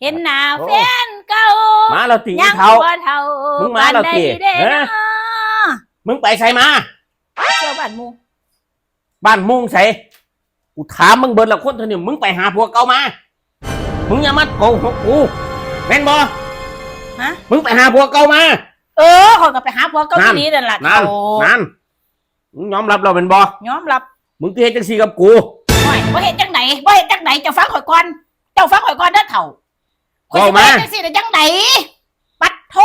เห็นหน้าโอ้แฟนเก่ามาแล้วตียังเท้าบ่เท่ามึงมาแล้วติบ้นใดเด้เอ้นะยมึงไปใส่มาเที่ยวบ้านหมูบ้านมุงใส่กูถามมึงเบิดและคนเท่านี้มึงไปหาผัวเก่ามา มึงอย่ามาโกหกกูแม่นบ่ฮะมึงไปหาผัวเก่ามา เออเขาก็ไปหาผัวเกานั่นหลีนั่นล่ะนั่นโอ้นั่นมึงยอมรับเราเป็นบ่ยอมรับ มึงที่เฮ็ดจังซี่กับกูหน่อยบ่เห็นจังไหนบ่เห็นจังไหนเจ้าฟังข่อยก่อนเจ้าฟังข่อยก่อนเด้อเฒ่า ข่อยสิไปเฮ็ดจังซี่ได้จังไหนปัดโท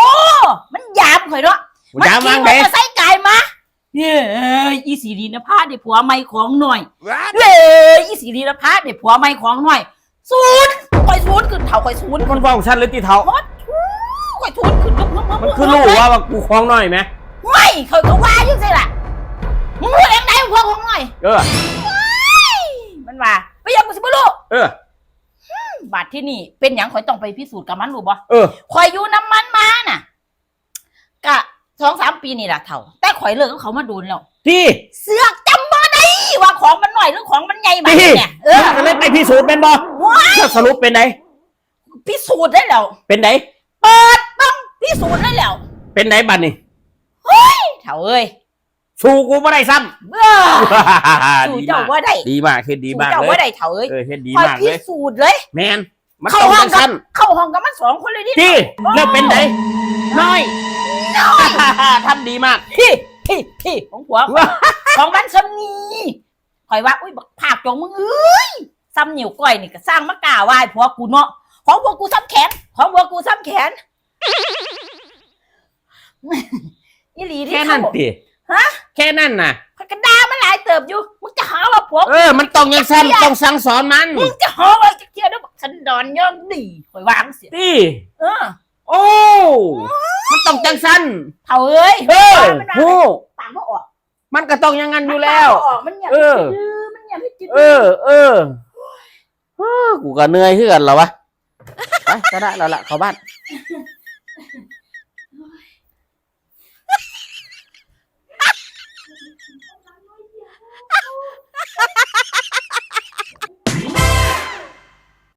มันยามข่อยเนาะกูถามขี่ว่างมอเด้เตอร์ไซค์กายมาเย้ยอีสีดีนะพาได้ผัวใหม่ของหน่อยเย้ยอีสีดีนะพาได้ผัวใหม่ของหน่อยศูนย์ข่อยศูนย์ขึ้นเฒ่าข่อยศูนย์มันฟ้องฉันหรือตีเท้าข่อยศูนย์ขึ้นมึงมึงมึงมันคือรู้ว่าว่ากูคล้องน้อยไหมไม่ข่อยก็ว่าจังซี่ล่ะมึงรู้เองไหนผัวของหน่อย เออมันว่าไปยังกูสิบ่รู้เออ บาดที่นี่ เป็นหยังข่อยต้องไปพิสูจน์กับมันรู้บ่เออ ข่อยอยู่น้ำมันมาน่ะกะสองสามปีนี่แหละเท่า แต่ข่อยเลิกกับเขามาโดนแล้ว ที่เสือกจำบ่ได้ว่าของมันหน่อยหรือของมันใหญ่แบบพี่เนี่ยเออมึงก็เลยไปพิสูจน์เป็นบ่ว้ายสรุปเป็นไงพิสูจน์ได้แล้วเป็นไงเปิดต้องพิสูจน์ได้แล้วเป็นไงบัดนี้เท่าเอ้ย สู้กูไม่ได้ซ้เบ้อำ สู้ดีเจ้ามากว่าได้ดีมากเฮ็ดดีสู้มากเจ้าเลว่ายได้เท่าเอ้ยเออเฮ็ดดีข่อยมากพิเลยสูจน์เลย แมนมันเข้าต้องห้อจังงกัสั้บนเข้าห้องกับมันสองคนเลยดิที่แล้วเป็นไงน้อยทำดีมาก พี่พี่พี่ของผัวข่อยของมันสำนีข่อยว่าอุ้ยบักภาคจงมึงเอ้ยซ้ำเหนียวก้อยนี่ก็สร้างมะกล้าไหว้ผัวกูเนาะของผัวกูซ้ำแขน ของผัวกูซ้ำแขนอีหลีที่แค่เขานั้นติ ฮะแค่นั้นน่ะ พักกระดามันหลายเติบอยู่ มึงจะหาว่าผัวเออ มันต้องยังสั้นต้องสั่งสอนมันมึงจะหาว่าจะเที่ยวด้วยบักสันดอนย่อมดีข่อยวางเสียที่เออโอ้ มันต้องจังสั้นเท่าเอ้ยเออมันว่าโอ้ปากมันออกมันก็ต้องอยังงั้นอยู่แล้ว ปากมันออกมันอยากเออ จื้อมันอยากให้จื้อเออ เออเออกูก็เหนื่อยขึ้นกันแล้ววะไปก็ได้แล้วล่ะเข้าบ้าน